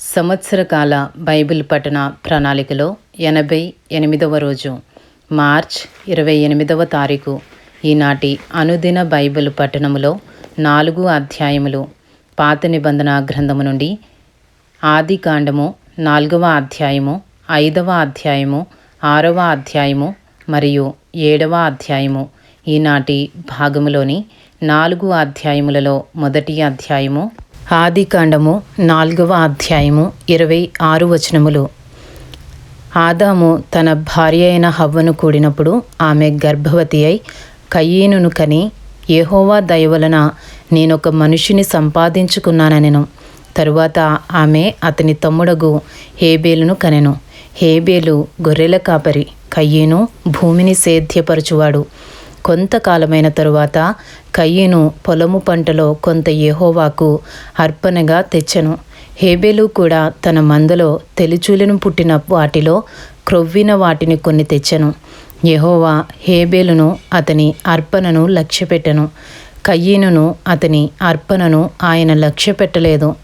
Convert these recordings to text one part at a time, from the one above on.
సంవత్సర కాల బైబిల్ పఠన ప్రణాళికలో ఎనభై ఎనిమిదవ రోజు మార్చ్ ఇరవై ఎనిమిదవ తారీఖు ఈనాటి అనుదిన బైబిల్ పఠనములో నాలుగు అధ్యాయములు పాత నిబంధన గ్రంథము నుండి ఆది కాండము నాలుగవ అధ్యాయము ఐదవ అధ్యాయము ఆరవ అధ్యాయము మరియు ఏడవ అధ్యాయము ఈనాటి భాగములోని నాలుగు అధ్యాయములలో మొదటి అధ్యాయము ఆదికాండము నాలుగవ అధ్యాయము ఇరవై ఆరు వచనములు. ఆదాము తన భార్య అయిన హవ్వను కూడినప్పుడు ఆమె గర్భవతి అయి కయ్యేనును కని ఏహోవా దయ వలన నేనొక మనిషిని సంపాదించుకున్నానెను తరువాత ఆమె అతని తమ్ముడగు హేబేలును కనెను. హేబేలు గొర్రెల కాపరి కయ్యేను భూమిని సేద్యపరచువాడు. కొంతకాలమైన తరువాత కయ్యను పొలము పంటలో కొంత యెహోవాకు అర్పణగా తెచ్చెను. హేబేలు కూడా తన మందలో తెలిచూలను పుట్టిన వాటిలో క్రొవ్విన వాటిని కొన్ని తెచ్చెను. యహోవా హేబేలును అతని అర్పణను లక్ష్యపెట్టెను. కయ్యీనును అతని అర్పణను ఆయన లక్ష్యపెట్టలేదు.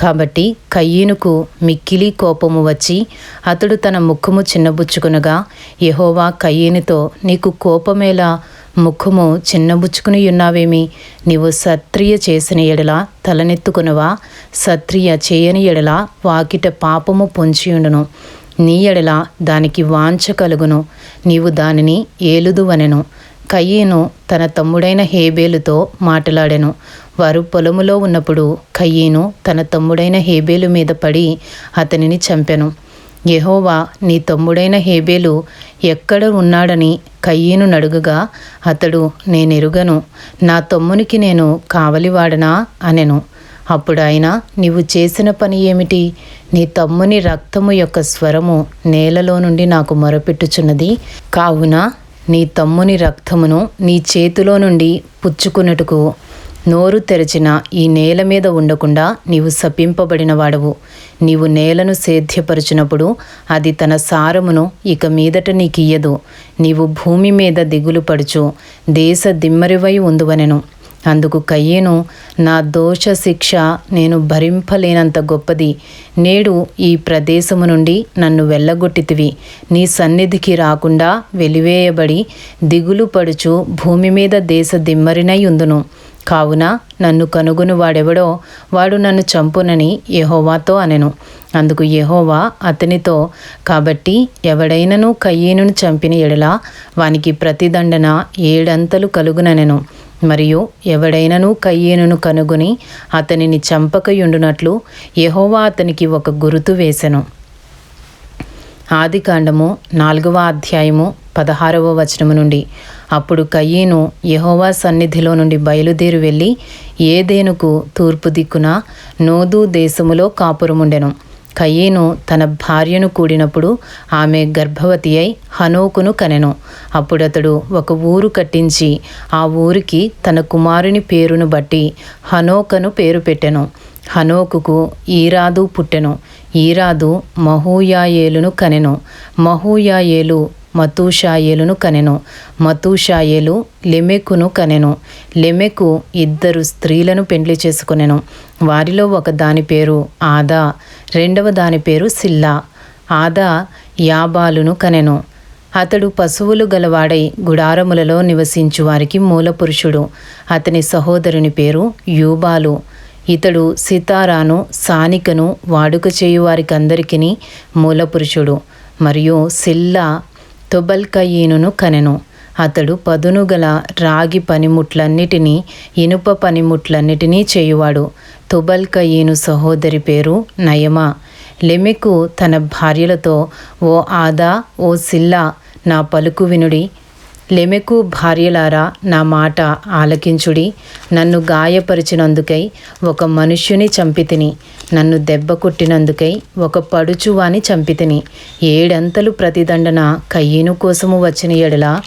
కాబట్టి కయ్యీనుకు మిక్కిలి కోపము వచ్చి అతడు తన ముఖము చిన్నబుచ్చుకునగా యహోవా కయ్యేనుతో నీకు కోపమేలా ముఖము చిన్నబుచ్చుకుని ఉన్నావేమి నీవు సత్రియ చేసిన ఎడల తలనెత్తుకునవా? సత్రియ చేయని ఎడల వాకిట పాపము పొంచియుండును. నీ ఎడల దానికి వాంఛ కలుగును. నీవు దానిని ఏలుదువనెను. కయ్యేను తన తమ్ముడైన హేబేలుతో మాట్లాడెను. వారు పొలములో ఉన్నప్పుడు కయ్యేను తన తమ్ముడైన హేబేలు మీద పడి అతనిని చంపెను. యహోవా నీ తమ్ముడైన హేబేలు ఎక్కడ ఉన్నాడని కయ్యను నడుగగా అతడు నేనెరుగను. నా తమ్మునికి నేను కావలివాడనా అనెను. అప్పుడు ఆయన నీవు చేసిన పని ఏమిటి? నీ తమ్ముని రక్తము యొక్క స్వరము నేలలో నుండి నాకు మొరపెట్టుచున్నది. కావున నీ తమ్ముని రక్తమును నీ చేతిలో నుండి పుచ్చుకున్నట్టుకు నోరు తెరచిన ఈ నేల మీద ఉండకుండా నీవు శపింపబడిన వాడవు. నీవు నేలను సేద్యపరచినప్పుడు అది తన సారమును ఇక మీదట నీకియ్యదు. నీవు భూమి మీద దిగులు పడుచు దేశ దిమ్మరివై ఉందువనెను. అందుకు కయ్యేను నా దోష శిక్ష నేను భరింపలేనంత గొప్పది. నేడు ఈ ప్రదేశము నుండి నన్ను వెళ్ళగొట్టితివి. నీ సన్నిధికి రాకుండా వెలివేయబడి దిగులు పడుచు భూమి మీద దేశ దిమ్మరినై ఉందును. కావున నన్ను కనుగొను వాడెవడో వాడు నన్ను చంపునని యహోవాతో అనెను. అందుకు యహోవా అతనితో కాబట్టి ఎవడైనను కయ్యేనును చంపిన ఎడల వానికి ప్రతిదండన ఏడంతలు కలుగుననెను. మరియు ఎవడైనను కయ్యేనును కనుగొని అతనిని చంపకయుండునట్లు యహోవా అతనికి ఒక గురుతు వేసెను. ఆదికాండము నాలుగవ అధ్యాయము పదహారవ వచనము నుండి. అప్పుడు కయ్యేను యహోవా సన్నిధిలో నుండి బయలుదేరి వెళ్ళి ఏదేనుకు తూర్పు దిక్కున నోదు దేశములో కాపురముండెను. కయ్యేను తన భార్యను కూడినప్పుడు ఆమె గర్భవతి అయి హనోకును కనెను. అప్పుడతడు ఒక ఊరు కట్టించి ఆ ఊరికి తన కుమారుని పేరును బట్టి హనోకను పేరు పెట్టెను. హనోకుకు ఈరాదు పుట్టెను. ఈరాదు మహూయాయేలును కనెను. మహూయాయేలు మతూషాయేలును కనెను. మతూషాయేలు లెమెకును కనెను. లెమెకు ఇద్దరు స్త్రీలను పెండ్లి చేసుకునెను. వారిలో ఒక దాని పేరు ఆదా రెండవ దాని పేరు సిల్లా. ఆదా యాబాలును కనెను. అతడు పశువులు గలవాడై గుడారములలో నివసించు వారికి మూలపురుషుడు. అతని సహోదరుని పేరు యూబాలు. ఇతడు సితారాను సానికను వాడుక చేయువారికందరికీ మూలపురుషుడు. మరియు సిల్లా తుబల్కయీనును కనెను. అతడు పదును గల రాగి పనిముట్లన్నిటినీ ఇనుప పనిముట్లన్నిటినీ చేయువాడు. తుబల్కయీను సహోదరి పేరు నయమా. లెమెకు తన భార్యలతో ఓ ఆదా ఓ సిల్లా నా పలుకు వినుడి లెమెకు భార్యలారా నా మాట ఆలకించుడి. నన్ను గాయపరిచినందుకై ఒక మనుష్యుని చంపితిని. నన్ను దెబ్బ కొట్టినందుకై ఒక పడుచువాని చంపితిని. ఏడంతలు ప్రతిదండన కయ్యను కోసము వచ్చిన ఎడల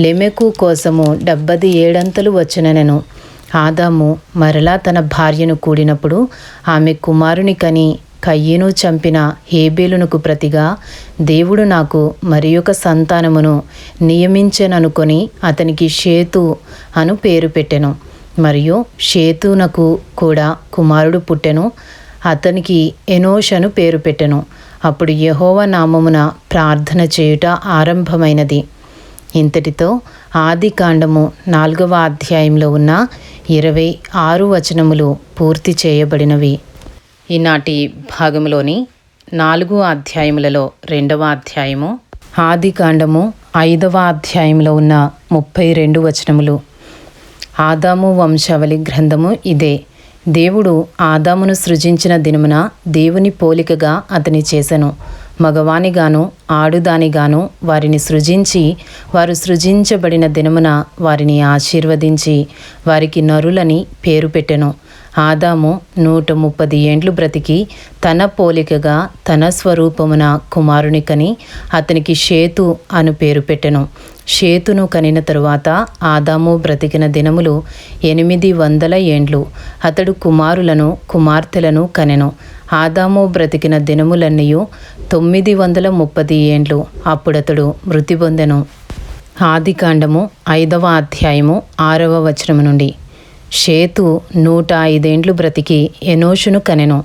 లెమెకు కోసము డెబ్బది ఏడంతలు వచ్చిననెను. ఆదాము మరలా తన భార్యను కూడినప్పుడు ఆమె కుమారుని కని కయ్యను చంపిన హేబేలునకు ప్రతిగా దేవుడు నాకు మరి ఒక సంతానమును నియమించెననుకొని అతనికి షేతు అను పేరు పెట్టెను. మరియు షేతునకు కూడా కుమారుడు పుట్టెను. అతనికి ఎనోషను పేరు పెట్టెను. అప్పుడు యహోవ నామమున ప్రార్థన చేయుట ఆరంభమైనది. ఇంతటితో ఆది కాండము నాలుగవ అధ్యాయంలో ఉన్న ఇరవై ఆరు వచనములు పూర్తి చేయబడినవి. ఈనాటి భాగంలోని నాలుగు అధ్యాయములలో రెండవ అధ్యాయము ఆది కాండము ఐదవ అధ్యాయంలో ఉన్న ముప్పై రెండు వచనములు. ఆదాము వంశావళి గ్రంథము ఇదే. దేవుడు ఆదామును సృజించిన దినమున దేవుని పోలికగా అతని చేసెను. మగవానిగాను ఆడుదానిగాను వారిని సృజించి వారు సృజించబడిన దినమున వారిని ఆశీర్వదించి వారికి నరులని పేరు పెట్టెను. ఆదాము నూట ముప్పది ఏండ్లు బ్రతికి తన పోలికగా తన స్వరూపమున కుమారుని కని అతనికి షేతు అను పేరు పెట్టెను. షేతును కనిన తరువాత ఆదాము బ్రతికిన దినములు ఎనిమిది వందల ఏండ్లు. అతడు కుమారులను కుమార్తెలను కనెను. ఆదాము బ్రతికిన దినములన్నయూ తొమ్మిది వందల ముప్పది ఏండ్లు. అప్పుడతడు మృతి పొందెను. ఆదికాండము ఐదవ అధ్యాయము ఆరవ వచనము నుండి. షేతు నూట ఐదేండ్లు బ్రతికి ఎనోషును కనెను.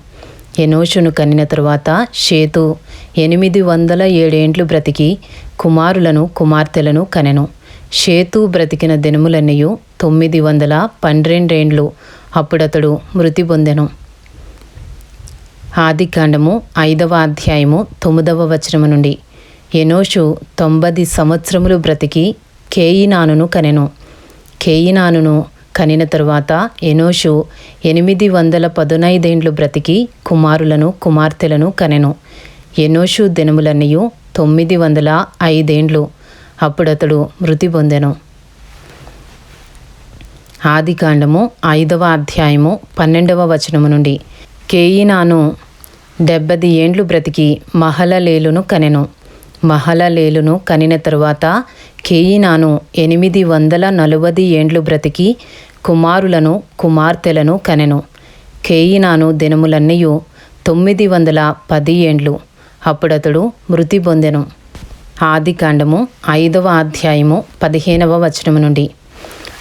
ఎనోషును కనిన తరువాత షేతు ఎనిమిది వందల ఏడేండ్లు బ్రతికి కుమారులను కుమార్తెలను కనెను. షేతు బ్రతికిన దినములన్నయు తొమ్మిది వందల పన్నెండేండ్లు. అప్పుడతడు మృతి పొందెను. ఆదికాండము ఐదవ అధ్యాయము తొమ్మిదవ వచనము నుండి ఎనోషు తొంభది సంవత్సరములు బ్రతికి కేయినానును కనెను. కేయినానును కనిన తరువాత ఎనోషు ఎనిమిది వందల పదునైదేండ్లు బ్రతికి కుమారులను కుమార్తెలను కనెను. ఎనోషు దినములన్నయు తొమ్మిది వందల ఐదేండ్లు. అప్పుడతడు మృతి పొందెను. ఆదికాండము ఐదవ అధ్యాయము పన్నెండవ వచనము నుండి. కేయినాను డెబ్బది ఏండ్లు బ్రతికి మహలలేలును కనెను. మహలలేలును కనిన తరువాత కేయినాను ఎనిమిది వందల నలభై ఏండ్లు బ్రతికి కుమారులను కుమార్తెలను కనెను. కేయినాను దినములన్నయు తొమ్మిది వందల పది ఏండ్లు. అప్పుడతడు మృతి పొందెను. ఆదికాండము ఐదవ అధ్యాయము పదిహేనవ వచనము నుండి.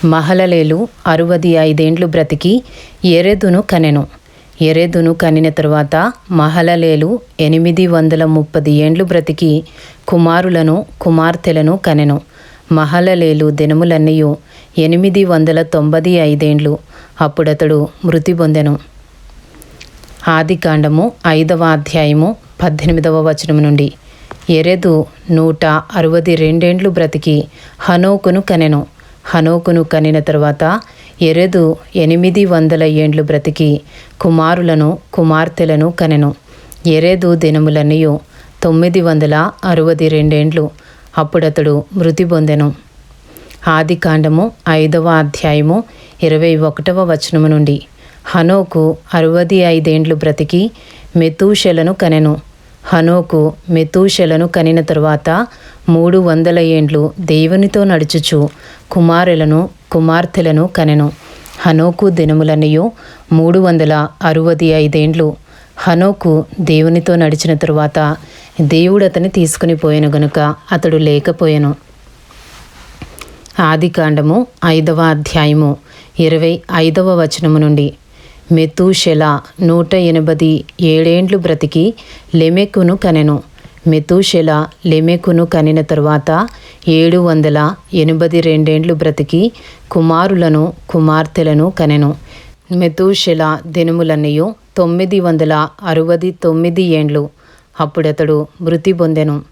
మహలలేలు అరవది ఐదేండ్లు బ్రతికి ఎరెదును కనెను. ఎరెదును కనిన తరువాత మహలలేలు ఎనిమిది వందల ముప్పది ఏండ్లు బ్రతికి కుమారులను కుమార్తెలను కనెను. మహలలేలు దినములన్నయు ఎనిమిది వందల తొంభది ఐదేండ్లు. అప్పుడతడు మృతి పొందెను. ఆదికాండము ఐదవ అధ్యాయము పద్దెనిమిదవ వచనం నుండి. ఎరెదు నూట అరవది రెండేండ్లు బ్రతికి హనోకును కనెను. హనోకును కనిన తరువాత ఎరెదు ఎనిమిది వందల ఏండ్లు బ్రతికి కుమారులను కుమార్తెలను కనెను. ఎరెదు దినములన్నయూ తొమ్మిది వందల అరవది రెండేండ్లు. అప్పుడతడు మృతి పొందెను. ఆది కాండము ఐదవ అధ్యాయము ఇరవై ఒకటవ వచనము నుండి. హనోకు అరవది ఐదేండ్లు బ్రతికి మెతూషెలను కనెను. హనోకు మెతూషెలను కనిన తరువాత మూడు వందల ఏండ్లు దేవునితో నడుచుచు కుమారులను కుమార్తెలను కనెను. హనోకు దినములనియు మూడు వందల అరవది ఐదేండ్లు హనోకు దేవునితో నడిచిన తరువాత దేవుడు అతని తీసుకుని పోయాను గనుక అతడు లేకపోయాను. ఆదికాండము ఐదవ అధ్యాయము ఇరవై ఐదవ వచనము నుండి. మెతూషెల నూట ఎనభది ఏడేండ్లు బ్రతికి లెమెకును కనెను. మెతూషెల లెమెకును కనిన తరువాత ఏడు వందల ఎనభై రెండేండ్లు బ్రతికి కుమారులను కుమార్తెలను కనెను. మెతూషెల దినములన్నయు తొమ్మిది వందల అరవది తొమ్మిది ఏండ్లు. అప్పుడతడు మృతి పొందెను.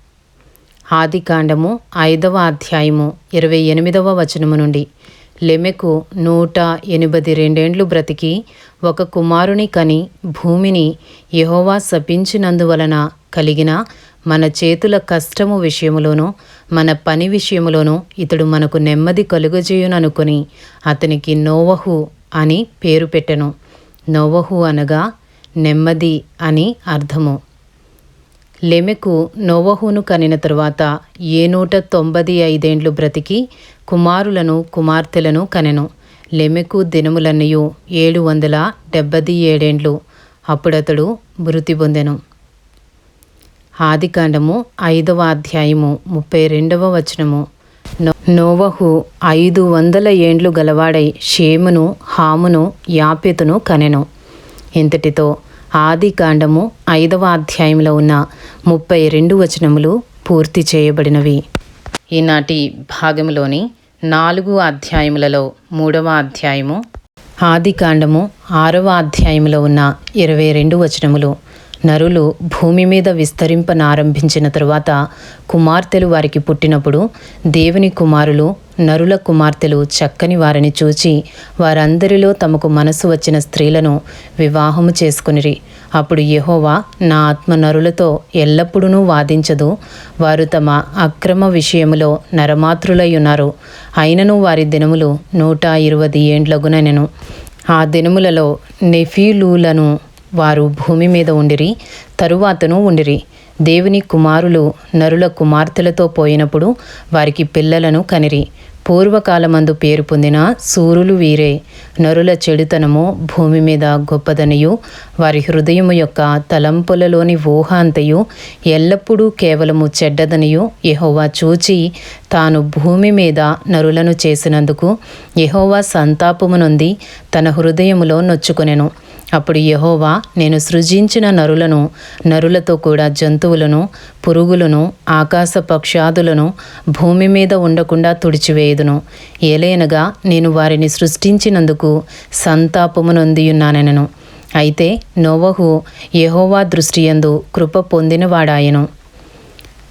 ఆదికాండము ఐదవ అధ్యాయము ఇరవై ఎనిమిదవ వచనము నుండి. లెమెకు నూట ఎనిమిది రెండేండ్లు బ్రతికి ఒక కుమారుని కని భూమిని యహోవా శపించినందువలన కలిగిన మన చేతుల కష్టము విషయములోనూ మన పని విషయములోనూ ఇతడు మనకు నెమ్మది కలుగజేయుననుకొని అతనికి నోవహు అని పేరు పెట్టెను. నోవహు అనగా నెమ్మది అని అర్థము. లెమెకు నోవహును కనిన తరువాత ఏ నూట తొంభది ఐదేండ్లు బ్రతికి కుమారులను కుమార్తెలను కనెను. లెమెకు దినములన్నయూ ఏడు వందల డెబ్బది ఏడేండ్లు. అప్పుడతడు మృతి పొందెను. ఆదికాండము ఐదవ అధ్యాయము ముప్పై రెండవ వచనము. నో- నోవహు ఐదు వందల ఏండ్లు గలవాడై షేమును హామును యాపెతును కనెను. ఇంతటితో ఆది కాండము ఐదవ అధ్యాయంలో ఉన్న ముప్పై రెండు వచనములు పూర్తి చేయబడినవి. ఈనాటి భాగంలోని నాలుగు అధ్యాయములలో మూడవ అధ్యాయము ఆది కాండము ఆరవ అధ్యాయంలో ఉన్న ఇరవై రెండు వచనములు. నరులు భూమి మీద విస్తరింపనారంభించిన తరువాత కుమార్తెలు వారికి పుట్టినప్పుడు దేవుని కుమారులు నరుల కుమార్తెలు చక్కని వారిని చూచి వారందరిలో తమకు మనసు వచ్చిన స్త్రీలను వివాహము చేసుకునిరి. అప్పుడు యహోవా నా ఆత్మ నరులతో ఎల్లప్పుడూ వాదించదు. వారు తమ అక్రమ విషయములో నరమాతృలై ఉన్నారు అయినను వారి దినములు నూట ఇరవై ఏండ్లగునెను ఆ దినములలో నెఫీలూలను వారు భూమి మీద ఉండిరి తరువాతను ఉండిరి. దేవుని కుమారులు నరుల కుమార్తెలతో పోయినప్పుడు వారికి పిల్లలను కనిరి. పూర్వకాలమందు పేరు పొందిన సూరులు వీరే. నరుల చెడుతనము భూమి మీద గొప్పదనియు వారి హృదయము యొక్క తలంపులలోని ఊహ అంతయు ఎల్లప్పుడూ కేవలము చెడ్డదనియు యహోవా చూచి తాను భూమి మీద నరులను చేసినందుకు యహోవా సంతాపము నొంది తన హృదయములో నొచ్చుకొనెను. అప్పుడు యహోవా నేను సృజించిన నరులను నరులతో కూడా జంతువులను పురుగులను ఆకాశ పక్షాదులను భూమి మీద ఉండకుండా తుడిచివేయుదును. ఏలైనగా నేను వారిని సృష్టించినందుకు సంతాపము నొందియున్నానెనను. అయితే నోవహు యహోవా దృష్టియందు కృప పొందినవాడాయను.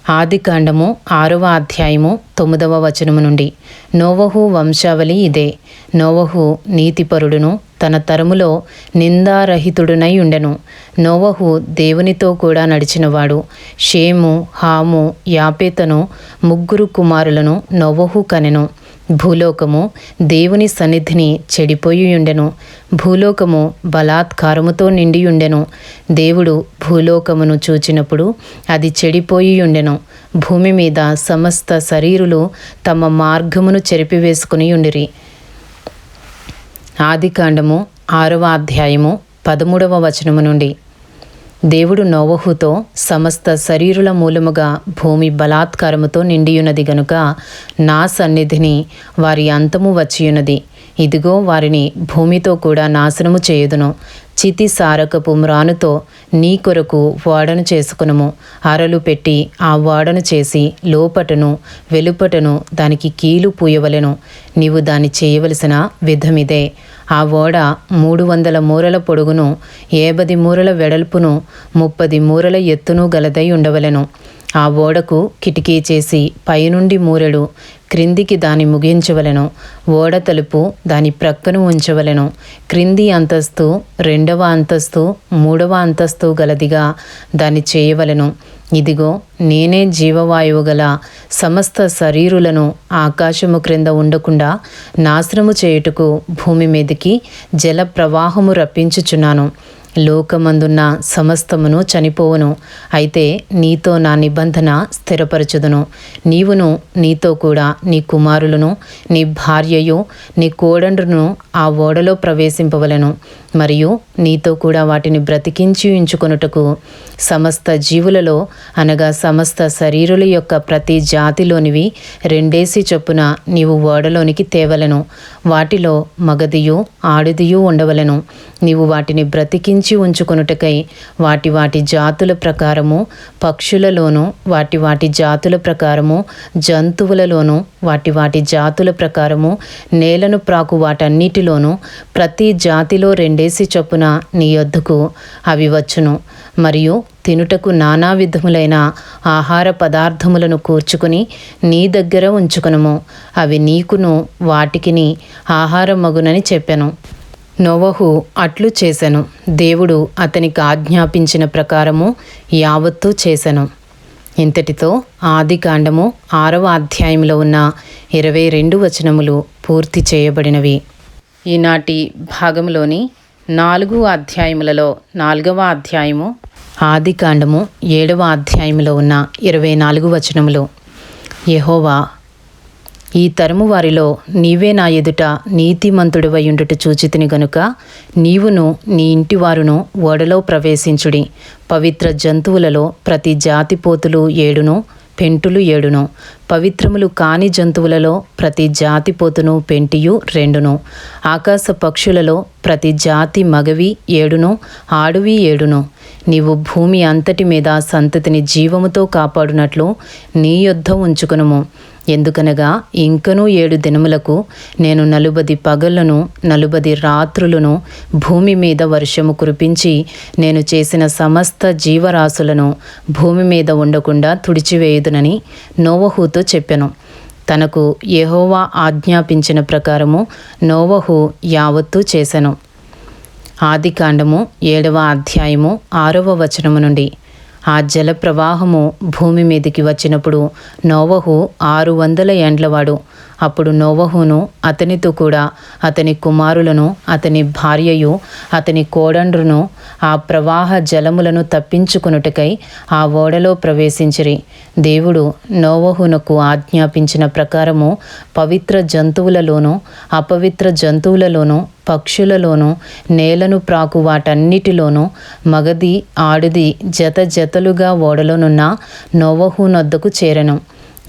ఆదికాండము ఆరవ అధ్యాయము తొమ్మిదవ వచనము నుండి. నోవహు వంశావళి ఇదే. నోవహు నీతిపరుడును తన తరములో నిందారహితుడునై ఉండెను. నోవహు దేవునితో కూడా నడిచినవాడు. షేము హాము యాపేతను ముగ్గురు కుమారులను నోవహు కనెను. భూలోకము దేవుని సన్నిధిని చెడిపోయి ఉండెను భూలోకము బలాత్కారముతో నిండియుండెను. దేవుడు భూలోకమును చూచినప్పుడు అది చెడిపోయి ఉండెను భూమి మీద సమస్త శరీరులు తమ మార్గమును చెరిపివేసుకుని ఉండిరి. ఆదికాండము ఆరవ అధ్యాయము పదమూడవ వచనము నుండి. దేవుడు నోవహుతో సమస్త శరీరుల మూలముగా భూమి బలాత్కారముతో నిండియున్నది గనుక నా సన్నిధిని వారి అంతము వచ్చియున్నది. ఇదిగో వారిని భూమితో కూడా నాశనము చేయుదును. చితి సారకపు మ్రానుతో నీ కొరకు ఓడను చేసుకునము. అరలు పెట్టి ఆ ఓడను చేసి లోపటను వెలుపటను దానికి కీలు పూయవలెను. నీవు దాన్ని చేయవలసిన విధమిదే. ఆ ఓడ మూడు వందల మూరల పొడుగును ఏబది మూరల వెడల్పును ముప్పది మూరల ఎత్తును గలదై ఉండవలెను. ఆ ఓడకు కిటికీ చేసి పైనుండి మూరెడు క్రిందికి దాని ముగించవలెను. ఓడ తలుపు దాని ప్రక్కను ఉంచవలెను. క్రింది అంతస్తు రెండవ అంతస్తు మూడవ అంతస్తు గలదిగా దాన్ని చేయవలెను. ఇదిగో నేనే జీవవాయువు గల సమస్త శరీరులను ఆకాశము క్రింద ఉండకుండా నాశనము చేయుటకు భూమి మీదకి జల ప్రవాహము రప్పించుచున్నాను. లోకమందున్న సమస్తమును చనిపోవును. అయితే నీతో నా నిబంధన స్థిరపరచుదును. నీవును నీతో కూడా నీ కుమారులను నీ భార్యయు నీ కోడండ్రును ఆ ఓడలో ప్రవేశింపవలను. మరియు నీతో కూడా వాటిని బ్రతికించి ఉంచుకొనుటకు సమస్త జీవులలో అనగా సమస్త శరీరుల యొక్క ప్రతి జాతిలోనివి రెండేసి చొప్పున నీవు ఓడలోనికి తేవలను. వాటిలో మగదియు ఆడిదియు ఉండవలను. నీవు వాటిని బ్రతికించి ఉంచుకొనుటకై వాటి వాటి జాతుల ప్రకారము పక్షులలోనూ వాటి వాటి జాతుల ప్రకారము జంతువులలోనూ వాటి వాటి జాతుల ప్రకారము నేలను ప్రాకు వాటన్నిటిలోనూ ప్రతి జాతిలో రెండు రెండేసి చొప్పున నీ యొద్దకు అవి వచ్చును. మరియు తినుటకు నానా విధములైన ఆహార పదార్థములను కూర్చుకుని నీ దగ్గర ఉంచుకునము. అవి నీకును వాటికిని ఆహారమగునని చెప్పెను. నోవహు అట్లు చేసెను. దేవుడు అతనికి ఆజ్ఞాపించిన ప్రకారము యావత్తూ చేసెను. ఇంతటితో ఆది కాండము ఆరవ అధ్యాయంలో ఉన్న ఇరవై రెండు వచనములు పూర్తి చేయబడినవి. ఈనాటి భాగంలోని నాలుగు అధ్యాయములలో నాలుగవ అధ్యాయము ఆది కాండము ఏడవ అధ్యాయములో ఉన్న ఇరవై నాలుగు వచనములు. యహోవా ఈ తరము వారిలో నీవే నా ఎదుట నీతిమంతుడివై ఉండుట చూచితిని గనుక నీవును నీ ఇంటివారును ఓడలో ప్రవేశించుడి. పవిత్ర జంతువులలో ప్రతి జాతి పోతులు ఏడును పెంటులు ఏడును. పవిత్రములు కాని జంతువులలో ప్రతి జాతి పోతును పెంటియు రెండును. ఆకాశ పక్షులలో ప్రతి జాతి మగవి ఏడును ఆడువి ఏడును. నీవు భూమి అంతటి మీద సంతతిని జీవముతో కాపాడునట్లు నీ యొద్ద ఉంచుకునుము. ఎందుకనగా ఇంకనూ ఏడు దినములకు నేను నలుబది పగళ్ళను నలుబది రాత్రులను భూమి మీద వర్షము కురిపించి నేను చేసిన సమస్త జీవరాశులను భూమి మీద ఉండకుండా తుడిచివేయుదునని నోవహుతో చెప్పెను. తనకు యహోవా ఆజ్ఞాపించిన ప్రకారము నోవహు యావత్తూ చేసెను. ఆదికాండము ఏడవ అధ్యాయము ఆరవ వచనము నుండి. ఆ జల ప్రవాహము భూమి మీదికి వచ్చినప్పుడు నోవహు ఆరు వందల ఏండ్లవాడు. అప్పుడు నోవహును అతనితో కూడా అతని కుమారులను అతని భార్యయు అతని కోడండ్రును ఆ ప్రవాహ జలములను తప్పించుకొనుటకై ఆ ఓడలో ప్రవేశించిరి. దేవుడు నోవహునకు ఆజ్ఞాపించిన ప్రకారము పవిత్ర జంతువులలోనూ అపవిత్ర జంతువులలోనూ పక్షులలోనూ నేలను ప్రాకు వాటన్నిటిలోనూ మగది ఆడిది జత జతలుగా ఓడలోనున్న నోవహు నొద్దకు చేరెను.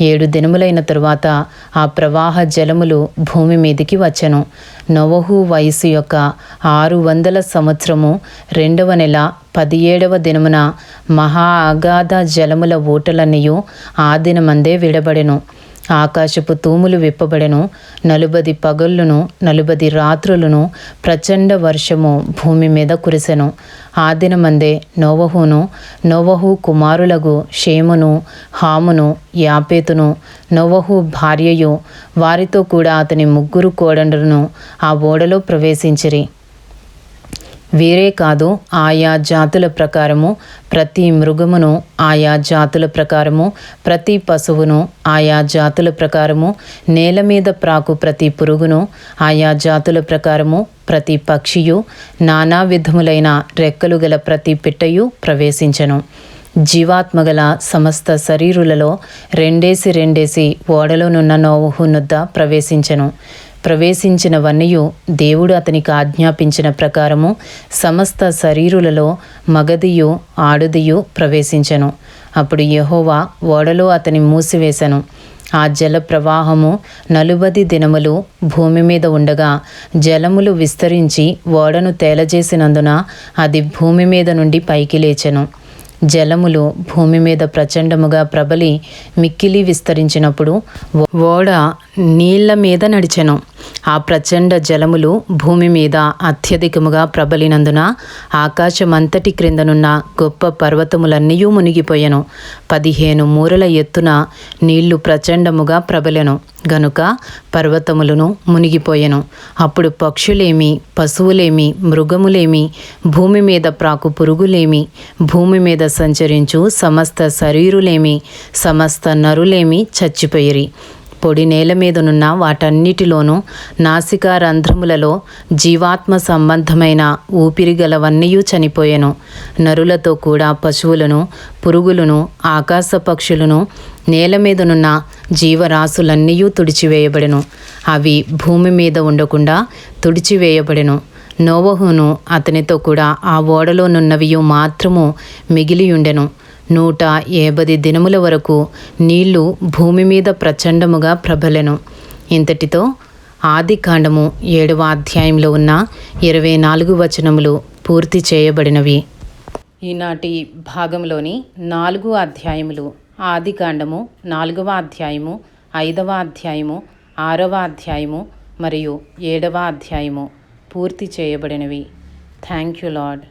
ఏడు దినములైన తరువాత ఆ ప్రవాహ జలములు భూమి మీదికి వచ్చెను. నోవహు వయసు యొక్క ఆరు వందల సంవత్సరము రెండవ నెల పదిహేడవ దినమున మహా అగాధ జలముల ఊటలన్నయూ ఆ దినమందే విడబడెను. ఆకాశపు తూములు విప్పబడెను నలుబది పగళ్ళును నలుబది రాత్రులను ప్రచండ వర్షము భూమి మీద కురిసెను. ఆ దినమందే నోవహును నోవహు కుమారులగు షేమును హామును యాపేతును నోవహు భార్యయు వారితో కూడా అతని ముగ్గురు కోడండ్రును ఆ ఓడలో ప్రవేశించిరి. వీరే కాదు ఆయా జాతుల ప్రకారము ప్రతి మృగమును ఆయా జాతుల ప్రకారము ప్రతి పశువును ఆయా జాతుల ప్రకారము నేల మీద ప్రాకు ప్రతి పురుగును ఆయా జాతుల ప్రకారము ప్రతి పక్షియు నానా విధములైన రెక్కలు గల ప్రతి పిట్టయు ప్రవేశించెను. జీవాత్మగల సమస్త శరీరులలో రెండేసి రెండేసి ఓడలోనున్న నోవుహు నుద్ద ప్రవేశించెను. ప్రవేశించినవన్నయు దేవుడు అతనికి ఆజ్ఞాపించిన ప్రకారము సమస్త శరీరులలో మగదియు ఆడుదియు ప్రవేశించెను. అప్పుడు యహోవా ఓడలో అతని మూసివేశను. ఆ జల ప్రవాహము నలుబది దినములు భూమి మీద ఉండగా జలములు విస్తరించి ఓడను తేలజేసినందున అది భూమి మీద నుండి పైకి లేచెను. జలములు భూమి మీద ప్రచండముగా ప్రబలి మిక్కిలి విస్తరించినప్పుడు ఓడ నీళ్ళ మీద నడిచెను. ఆ ప్రచండ జలములు భూమి మీద అత్యధికముగా ప్రబలినందున ఆకాశమంతటి క్రిందనున్న గొప్ప పర్వతములన్నీ మునిగిపోయెను. పదిహేను మూరల ఎత్తున నీళ్ళు ప్రచండముగా ప్రబలెను. గనుక పర్వతములను మునిగిపోయెను. అప్పుడు పక్షులేమి పశువులేమి మృగములేమి భూమి మీద ప్రాకు పురుగులేమి భూమి మీద సంచరించు సమస్త శరీరులేమి సమస్త నరులేమి చచ్చిపోయిరి. పొడి నేల మీదనున్న వాటన్నిటిలోనూ నాసికా రంధ్రములలో జీవాత్మ సంబంధమైన ఊపిరి గలవన్నీయూ చనిపోయెను. నరులతో కూడా పశువులను పురుగులను ఆకాశ పక్షులను నేల మీదనున్న జీవరాశులన్నీయూ తుడిచివేయబడెను. అవి భూమి మీద ఉండకుండా తుడిచివేయబడెను. నోవహును అతనితో కూడా ఆ ఓడలోనున్నవియు మాత్రము మిగిలియుండెను. నూట ఏబది దినముల వరకు నీళ్ళు భూమి మీద ప్రచండముగా ప్రబలెను. ఇంతటితో ఆది కాండము ఏడవ అధ్యాయంలో ఉన్న ఇరవై నాలుగు వచనములు పూర్తి చేయబడినవి. ఈనాటి భాగంలోని నాలుగు అధ్యాయములు ఆది కాండము నాలుగవ అధ్యాయము ఐదవ అధ్యాయము ఆరవ అధ్యాయము మరియు ఏడవ అధ్యాయము పూర్తి చేయబడినవి. Thank you lord